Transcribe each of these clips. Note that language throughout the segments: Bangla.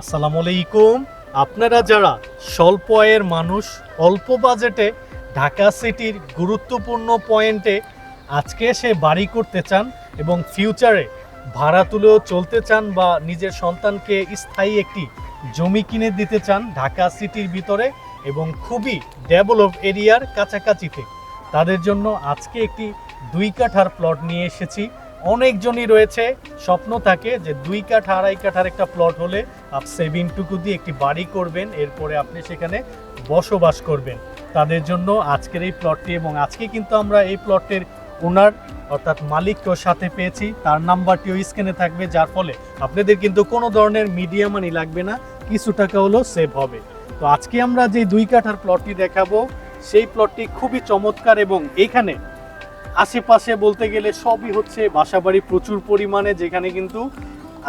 আসসালামু আলাইকুম। আপনারা যারা স্বল্প আয়ের মানুষ, অল্প বাজেটে ঢাকা সিটির গুরুত্বপূর্ণ পয়েন্টে আজকে এসে বাড়ি করতে চান এবং ফিউচারে ভাড়া তুলেও চলতে চান বা নিজের সন্তানকে স্থায়ী একটি জমি কিনে দিতে চান ঢাকা সিটির ভিতরে এবং খুবই ডেভেলপ এরিয়ার কাছাকাছিতে, তাদের জন্য আজকে একটি দুই কাঠার প্লট নিয়ে এসেছি। অনেকজনই রয়েছে। স্বপ্ন থাকে যে দুই কাঠা, আড়াই কাঠার একটা প্লট হলে আপ সেভিংটুকু দিয়ে একটি বাড়ি করবেন, এরপরে আপনি সেখানে বসবাস করবেন। তাদের জন্য আজকের এই প্লটটি এবং আজকে কিন্তু আমরা এই প্লটের ওনার অর্থাৎ মালিককেও সাথে পেয়েছি। তার নাম্বারটিও স্ক্রিনে থাকবে, যার ফলে আপনাদের কিন্তু কোনো ধরনের মিডিয়া মানি লাগবে না, কিছু টাকা হলেও সেভ হবে। তো আজকে আমরা যে দুই কাঠার প্লটটি দেখাবো, সেই প্লটটি খুবই চমৎকার এবং এইখানে আশেপাশে বলতে গেলে সবই হচ্ছে বাসাবাড়ি প্রচুর পরিমাণে, যেখানে কিন্তু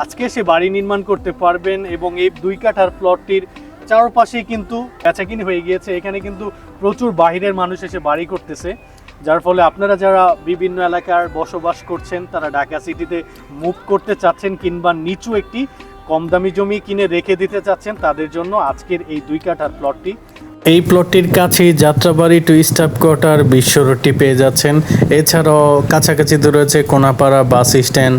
আজকে সে বাড়ি নির্মাণ করতে পারবেন এবং এই দুই কাঠার প্লটটির চারপাশেই কিন্তু বেচাকিনি হয়ে গিয়েছে। এখানে কিন্তু প্রচুর বাহিরের মানুষ এসে বাড়ি করতেছে, যার ফলে আপনারা যারা বিভিন্ন এলাকার বসবাস করছেন, তারা ঢাকা সিটিতে মুভ করতে চাচ্ছেন কিংবা নিচু একটি কম দামি জমি কিনে রেখে দিতে চাচ্ছেন, তাদের জন্য আজকের এই দুই কাঠার প্লটটি এই প্লটটির কাছেই যাত্রাবাড়ি টু স্টাফ কোয়ার্টার বিশ্ব রোডটি পেয়ে যাচ্ছেন। এছাড়াও কাছাকাছিতে রয়েছে কোনাপাড়া বাস স্ট্যান্ড,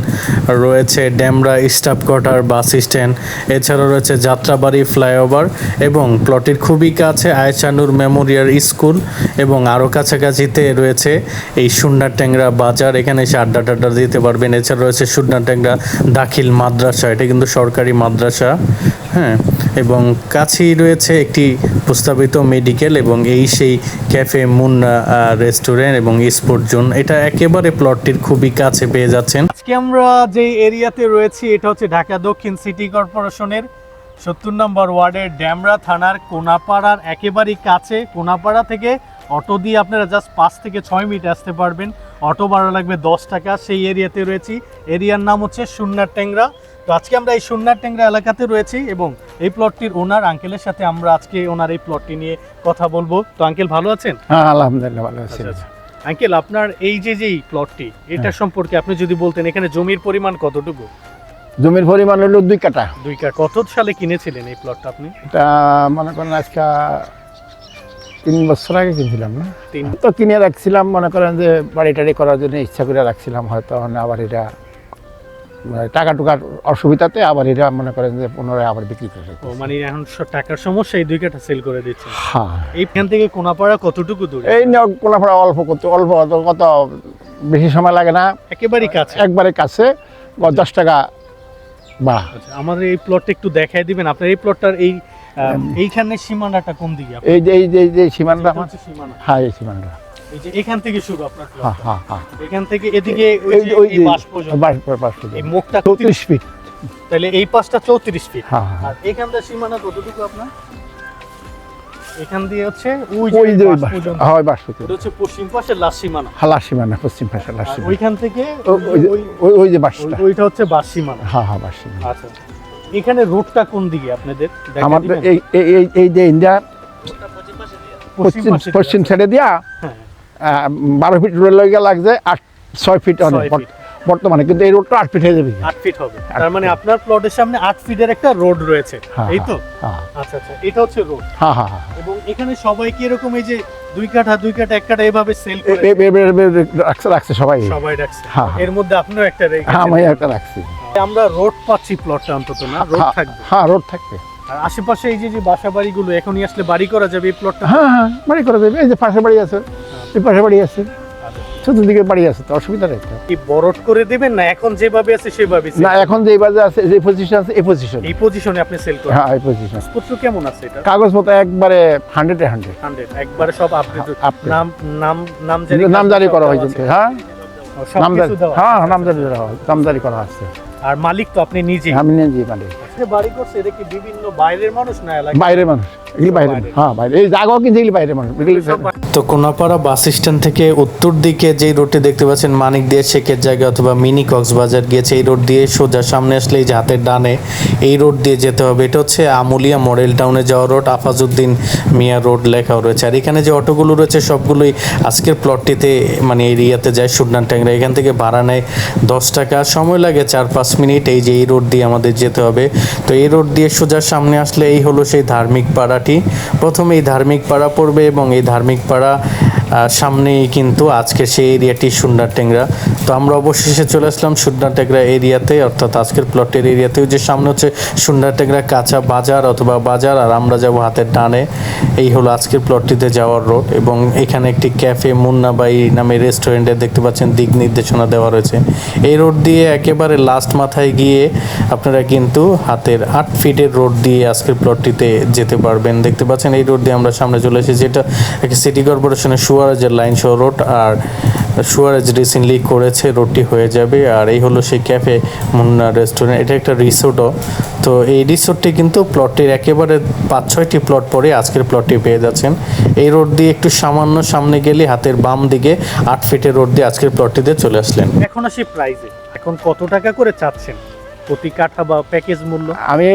রয়েছে Demra staff quarter bus stand, এছাড়াও রয়েছে যাত্রাবাড়ি ফ্লাইওভার এবং প্লটটির খুবই কাছে আয়সানুর মেমোরিয়াল স্কুল এবং আরও কাছাকাছিতে রয়েছে এই সুন্নার ট্যাংরা বাজার। এখানে এসে আড্ডা টাড্ডা দিতে পারবেন। এছাড়া রয়েছে সুন্নার ট্যাংরা দাখিল মাদ্রাসা। এটা কিন্তু সরকারি মাদ্রাসা হ্যাঁ এবং কাছেই রয়েছে একটি প্রস্তাবিত মেডিকেল এবং এই সেই ক্যাফে মুন্না রেস্টুরেন্ট এবং স্পোর্ট জোন এটা একেবারে প্লটটির খুবই কাছে পেয়ে যাচ্ছেন। আজকে আমরা যে এরিয়াতে রয়েছি, এটা হচ্ছে ঢাকা দক্ষিণ সিটি কর্পোরেশনের সত্তর নম্বর ওয়ার্ডের ড্যামরা থানার কোনাপাড়ার একেবারেই কাছে, কোনাপাড়া থেকে অটো দিয়ে আপনারা জাস্ট পাঁচ থেকে ছয় মিনিট আসতে পারবেন। অটো ভাড়া লাগবে দশ টাকা। সেই এরিয়াতে রয়েছি। এরিয়ার নাম হচ্ছে সুন্নার ট্যাংরা। তো আজকে আমরা এই সুন্নার ট্যাংরা এলাকাতে রয়েছি এবং এই প্লটটির ওনার আঙ্কেলের সাথে আমরা আজকে ওনার এই প্লটটি নিয়ে কথা বলব। তো আঙ্কেল ভালো আছেন? হ্যাঁ আলহামদুলিল্লাহ ভালো আছি। আচ্ছা, আচ্ছা। আঙ্কেল আপনার এই যে যে এই প্লটটি এটা হ্যাঁ। সম্পর্কে আপনি যদি বলতেন এখানে জমির পরিমাণ কতটুকু? জমির পরিমাণ হলো দুই কাটা দুই কাটা কত সালে কিনেছিলেন এই প্লটটা আপনি? এটা মনে করেন আজকে তিন বছর আগে কিনছিলাম না? তো কিনে রাখছিলাম মনে করেন যে বাড়ি টাড়ি করার জন্য ইচ্ছা করে রাখছিলাম হয়তো আবার এটা মানে টাকা টুকার অসুবিধাতে আবার এটা মনে করেন যে পুনরায় আবার বিক্রি করে ও মানে এখন টাকার সমস্যা এই দুই কাঠা সেল করে দিচ্ছেন হ্যাঁ। এইখান থেকে কোনাপাড়া কতটুকু দূরে? এই কোলাফাড়া অল্প করতে অল্প কত বেশি সময় লাগে না। একেবারেই কাছে? একবারে কাছে দশ টাকা বাড়া। আচ্ছা, আমাদের এই প্লটটা একটু দেখাই দিবেন। আপনার এই প্লটটার এই এইখানে সীমানাটা কোন দিকে এই যে এই যে এই যে সীমানটা আমার সীমানা। হ্যাঁ এই সীমানটা। এই যে এখান থেকে শুরু আপনার হ্যাঁ হ্যাঁ হ্যাঁ। এখান থেকে এদিকে ওই যে এই যে পর্যন্ত। বাস বাস পর্যন্ত। এই মুখটা চৌত্রিশ ফিট তাহলে এই পাশটা চৌত্রিশ ফিট হ্যাঁ হ্যাঁ আর এখানটা সীমানা কতটুকু আপনার? এখান দিয়ে হচ্ছে ওই যে যে ওই পাশ বাস। পর্যন্ত। হয় বাস এটা হচ্ছে পশ্চিম পাশের লাস্ট সীমানা। হালার পশ্চিম পাশে লার ওইখান থেকে ওই ওই- যে বাসটা। ওইটা হচ্ছে বাস হ্যাঁ হ্যাঁ বাস আচ্ছা। এখানে রোডটা কোন দিকে আপনাদের আমাদের এই এই- এই যে ইন্ডিয়া পশ্চিম পশ্চিম পাশে সাইডে দিয়া হ্যাঁ। বারো ফিট রোড লেগে লাগছে আট ছয় ফিট অনেক বর্তমানে কিন্তু এই রোডটা আট ফিট হয়ে যাবে। আট ফিট হবে। তার মানে আপনার প্লটের সামনে আট ফিটের একটা রোড রয়েছে। হ্যাঁ, এই তো? হ্যাঁ আচ্ছা আচ্ছা এটা হচ্ছে রোড। হ্যাঁ হ্যাঁ হ্যাঁ। এবং এখানে সবাই কি এরকম এই যে দুই কাঠা দুই কাঠা এক কাঠা এভাবে সেল করে? রাখছে রাখছে সবাই। সবাই রাখছে। এর মধ্যে আপনিও একটা। হ্যাঁ আমি একটা রাখছি। আমরা রোড পাচ্ছি প্লটটা অন্তত না রোড হ্যাঁ, থাকবে। হ্যাঁ রোড থাকবে। আর আশেপাশে এই যে যে বাসা বাড়িগুলো এখনই আসলে বাড়ি করা যাবে এই প্লটটা হ্যাঁ হ্যাঁ বাড়ি করে দেবে এই যে পাশে বাড়ি আছে এই পাশে বাড়ি আছে। চতুর্দিকে বাড়ি আছে তো অসুবিধা নেই কি বরট করে দেবেন না এখন যেভাবে আছে সেভাবে না এখন যে বাজে আছে যে পজিশন আছে এই পজিশন এই পজিশনে আপনি সেল করেন হ্যাঁ এই পজিশন পত্র কেমন আছে এটা? কাগজপত্র একবারে হান্ড্রেড একবারে সব আপডেট Update। নাম নাম নাম জারি নামজারি করা হয়েছে হ্যাঁ। কিছু হ্যাঁ হ্যাঁ, নামজারি করা হয় করা আছে। আর মালিক তো আপনি নিজে আমি নিজে যাই মানে বাড়ি করছে এটা কি বিভিন্ন বাইরের মানুষ না এলাকা বাইরের মানুষ এগুলি বাইরে বাইরে। হ্যাঁ বাইরে এই জায়গাও কিন্তু এগুলি বাইরের মানুষ এগুলি তো কোনাপাড়া বাস স্ট্যান্ড থেকে উত্তর দিকে যেই রোডটি দেখতে পাচ্ছেন মানিক দিয়ে শেখের জায়গা অথবা মিনি কক্সবাজার গিয়েছে এই রোড দিয়ে সোজা সামনে আসলে এই যে হাতের ডানে এই রোড দিয়ে যেতে হবে। এটা হচ্ছে আমুলিয়া মডেল টাউনে যাওয়া রোড আফাজউদ্দিন মিয়া রোড লেখাও রয়েছে। আর এখানে যে অটোগুলো রয়েছে সবগুলোই আজকের প্লটটিতে মানে এরিয়াতে যায় সুডনান ট্যাংরা। এখান থেকে ভাড়া নেয় দশ টাকা। সময় লাগে চার পাঁচ মিনিট এই যে এই রোড দিয়ে আমাদের যেতে হবে। তো এই রোড দিয়ে সোজা সামনে আসলে এই হলো সেই ধার্মিক পাড়াটি। প্রথমে এই ধার্মিক পাড়া পড়বে এবং এই ধার্মিক পাড়া সামনেই কিন্তু আজকে সেই এরিয়াটি সুন্ডার টেংরা। তো আমরা অবশেষে চলে আসলাম সুন্ডার টেংরা এরিয়াতে, অর্থাৎ আজকের প্লটের এরিয়াতেও যে সামনে হচ্ছে সুন্ডার টেংরা কাঁচা বাজার অথবা বাজার, আর আমরা যাব হাতের ডানে। এই হলো আজকের প্লটটিতে যাওয়ার রোড এবং এখানে একটি ক্যাফে মুন্নাবাই নামে রেস্টুরেন্টে দেখতে পাচ্ছেন দিক নির্দেশনা দেওয়া রয়েছে। এই রোড দিয়ে একেবারে লাস্ট মাথায় গিয়ে আপনারা কিন্তু হাতের আট ফিটের রোড দিয়ে আজকের প্লটটিতে যেতে পারবেন। দেখতে পাচ্ছেন এই রোড দিয়ে আমরা সামনে চলে এসেছি। যেটা সিটি কর্পোরেশনের সুয়ারেজের লাইন শো রোড আর সুয়ারেজ রিসেন্টলি করেছে রোডটি হয়ে যাবে। আর এই হলো সেই ক্যাফে মুন্না রেস্টুরেন্ট। এটা একটা রিসোর্টও। তো এই রিসোর্টটি কিন্তু প্লটটির একেবারে পাঁচ ছয়টি প্লট পরে আজকের প্লটটি পেয়ে যাচ্ছেন। এই রোড দিয়ে একটু সামান্য সামনে গেলে হাতের বাম দিকে আট ফিটের রোড দিয়ে আজকের প্লটটিতে চলে আসলেন। এখন আসি প্রাইজে এখন কত টাকা করে চাচ্ছেন? প্রতি কাঠা বা প্যাকেজ মূল্য? আমি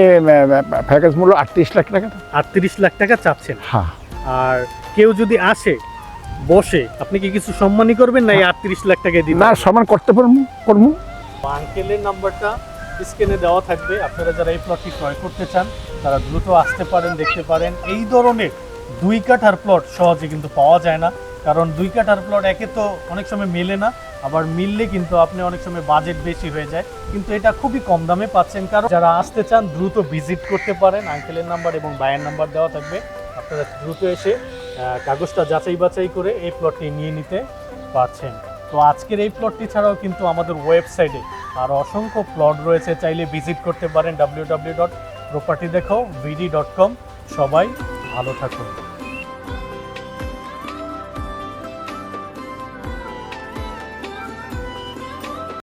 প্যাকেজ মূল্য আটত্রিশ লাখ টাকা। আটত্রিশ লাখ টাকা চাচ্ছেন। হ্যাঁ। আর কেউ যদি আসে বসে। আপনি কি কিছু সম্মানই করবেন না এই আটত্রিশ লাখ টাকা দিন না সমান করতে পারব করব। আঙ্কেলের নাম্বারটা স্ক্রিনে দেওয়া থাকবে। আপনারা যারা এই প্লটটি ক্রয় করতে চান তারা দ্রুত আসতে পারেন দেখতে পারেন। এই ধরনের দুই কাঠার প্লট সহজে কিন্তু পাওয়া যায় না। কারণ দুই কাঠার প্লট একে তো অনেক সময় মেলে না আবার মিললে কিন্তু আপনি অনেক সময় বাজেট বেশি হয়ে যায়। কিন্তু এটা খুবই কম দামে পাচ্ছেন। কারণ যারা আসতে চান দ্রুত ভিজিট করতে পারেন। আঙ্কেলের নাম্বার এবং বায়ের নাম্বার দেওয়া থাকবে। আপনারা দ্রুত এসে কাগজটা যাচাই বাছাই করে এই প্লটটি নিয়ে নিতে পারছেন। তো আজকের এই প্লটটি ছাড়াও কিন্তু আমাদের ওয়েবসাইটে আর অসংখ্য প্লট রয়েছে। চাইলে ভিজিট করতে পারেন ডাব্লিউ ডাব্লিউ ডট প্রপার্টি দেখো ভিডি ডট কম সবাই ভালো থাকুন।